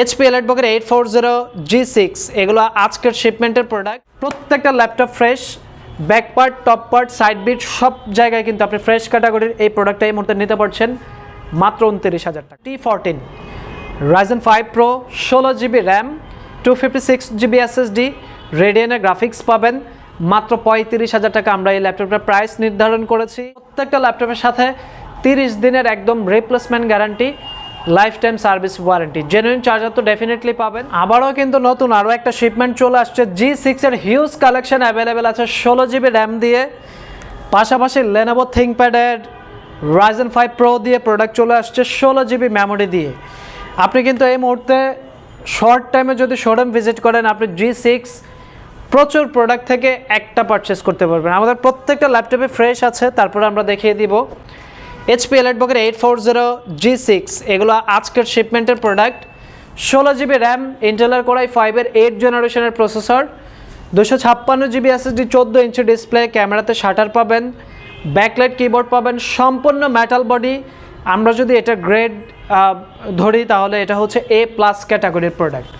HP এলাইটবকের eight four zero G six এগুলো আজকের শিপমেন্টের প্রোডাক্ট প্রত্যেকটা laptop fresh back part top part side bit সব জায়গায় কিন্তু আপনি ফ্রেশ ক্যাটাগরির এই প্রোডাক্টটা এই মুহূর্তে নিতে পারছেন। মাত্র উনত্রিশ হাজার টাকা। T fourteen Ryzen five pro ষোলো GB RAM two fifty six GB SSD রেডিয়ানের graphics পাবেন। মাত্র পঁয়ত্রিশ হাজার টাকা আমরা এই ল্যাপটপটার প্রাইস নির্ধারণ করেছি। প্রত্যেকটা ল্যাপটপের সাথে তিরিশ দিনের একদম replacement guarantee life time service warranty genuine charger তো ডেফিনেটলি পাবেন। আবারও কিন্তু নতুন আরও একটা শিপমেন্ট চলে আসছে। জি সিক্সের হিউজ কালেকশন অ্যাভেলেবেল আছে ষোলো জিবি র্যাম দিয়ে। পাশাপাশি লেনোভো থিঙ্কপ্যাডের রাইজেন ফাইভ প্রো দিয়ে প্রোডাক্ট চলে আসছে ষোলো জিবি মেমোরি দিয়ে। আপনি কিন্তু এই মুহূর্তে শর্ট টাইমে যদি শোরুম ভিজিট করেন, আপনি জি সিক্স প্রচুর প্রোডাক্ট থেকে একটা পারচেস করতে পারবেন। আমাদের প্রত্যেকটা ল্যাপটপে ফ্রেশ আছে, তারপরে আমরা দেখিয়ে দিব। HP এলাইটবকের eight four zero G six এগুলো আজকের শিপমেন্টের প্রোডাক্ট ষোলো জিবি র্যাম ইন্টেলার কোরাই ফাইভের এইট জেনারেশনের প্রসেসর দুশো ছাপ্পান্ন জিবি এসএসডি চোদ্দ ইঞ্চি ডিসপ্লে ক্যামেরাতে শাটার পাবেন ব্যাকলাইট কিবোর্ড পাবেন, সম্পূর্ণ মেটাল বডি আমরা যদি এটা গ্রেড ধরি তাহলে এটা হচ্ছে এ প্লাস ক্যাটাগরির প্রোডাক্ট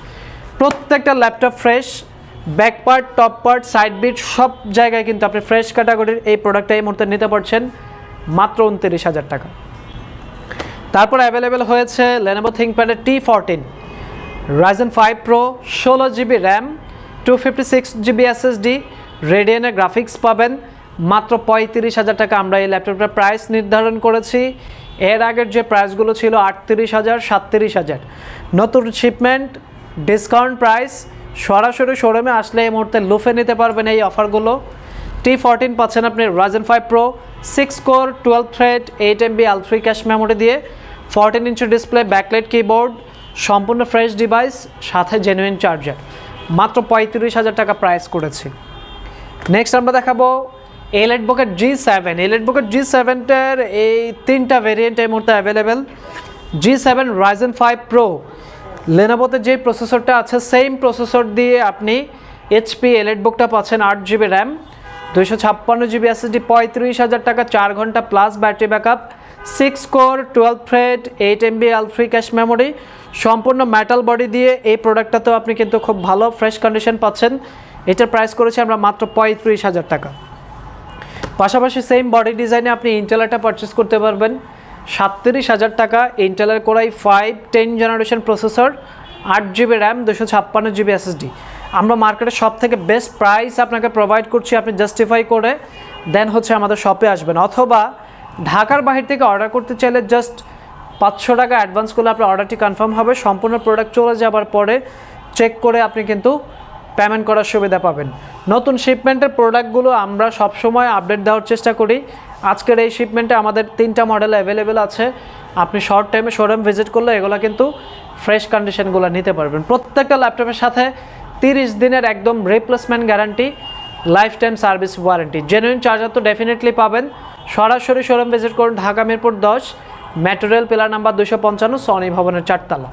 প্রত্যেকটা laptop fresh back part top part side bit সব জায়গায় কিন্তু আপনি ফ্রেশ ক্যাটাগরির এই প্রোডাক্টটা এই মুহূর্তে নিতে পারছেন। মাত্র উনত্রিশ হাজার টাকা। তারপর অ্যাভেলেবেল হয়েছে Lenovo থিঙ্কপ্যাডের T fourteen Ryzen five pro ষোলো GB RAM two fifty six GB SSD রেডিয়ানের graphics পাবেন। মাত্র পঁয়ত্রিশ হাজার টাকা আমরা এই ল্যাপটপটার প্রাইস নির্ধারণ করেছি। এর আগের যে প্রাইসগুলো ছিল আটত্রিশ হাজার, সাতত্রিশ হাজার। নতুন শিপমেন্ট ডিসকাউন্ট প্রাইস সরাসরি শোরুমে আসলে এই মুহূর্তে লুফে নিতে পারবেন এই অফারগুলো টি ফোরটিন পাচ্ছেন আপনি Ryzen five pro six core twelve thread eight MB L three cache memory দিয়ে ফোরটিন ইঞ্চি ডিসপ্লে ব্যাকলাইট কিবোর্ড সম্পূর্ণ ফ্রেশ ডিভাইস সাথে জেনুইন চার্জার মাত্র পঁয়ত্রিশ হাজার টাকা প্রাইস করেছি। নেক্সট আমরা দেখাবো এলেট বুকের জি সেভেন এলেট বুকের জি সেভেনটার এই তিনটা ভেরিয়েন্ট এই মুহূর্তে available G seven Ryzen five pro লেনোভোতে যে প্রসেসরটা আছে সেম প্রসেসর দিয়ে আপনি এইচপি এলেট বুকটা পাচ্ছেন আট জিবি র্যাম দুইশো ছাপ্পান্ন জিবি এসএসডি পঁয়ত্রিশ হাজার টাকা, চার ঘণ্টা plus battery backup six core twelve thread eight MB L three cache memory সম্পূর্ণ মেটাল বডি দিয়ে এই প্রোডাক্টটাতেও আপনি কিন্তু খুব ভালো ফ্রেশ কন্ডিশন পাচ্ছেন। এটার প্রাইস করেছি আমরা মাত্র পঁয়ত্রিশ হাজার টাকা। পাশাপাশি সেম বডি ডিজাইনে আপনি ইন্টেলারটা পারচেস করতে পারবেন। সাতত্রিশ হাজার টাকা ইন্টেলার core i five ten generation processor আট জিবি র্যাম দুশো ছাপ্পান্ন জিবি এসএসডি আমরা মার্কেটে সব থেকে বেস্ট প্রাইস আপনাকে প্রোভাইড করছি, আপনি জাস্টিফাই করে দেন হচ্ছে আমাদের শপে আসবেন। অথবা ঢাকার বাহির থেকে অর্ডার করতে চাইলে জাস্ট পাঁচশো টাকা অ্যাডভান্স করলে আপনার অর্ডারটি কনফার্ম হবে, সম্পূর্ণ প্রোডাক্ট চলে যাবার পরে চেক করে আপনি কিন্তু পেমেন্ট করার সুবিধা পাবেন। নতুন শিপমেন্টের প্রোডাক্টগুলো আমরা সবসময় আপডেট দেওয়ার চেষ্টা করি। আজকের এই শিপমেন্টে আমাদের তিনটা মডেল অ্যাভেলেবেল আছে। আপনি শর্ট টাইমে শোরুম ভিজিট করলে এগুলো কিন্তু ফ্রেশ কন্ডিশনগুলো নিতে পারবেন। প্রত্যেকটা ল্যাপটপের সাথে তিরিশ দিনের একদম replacement guarantee life time service warranty genuine charger তো ডেফিনেটলি পাবেন। সরাসরি শোরুম ভিজিট করুন ঢাকা মিরপুর দশ ম্যাটেরিয়াল পিলার নাম্বার দুশো পঞ্চান্ন সনি ভবনের চারতলা।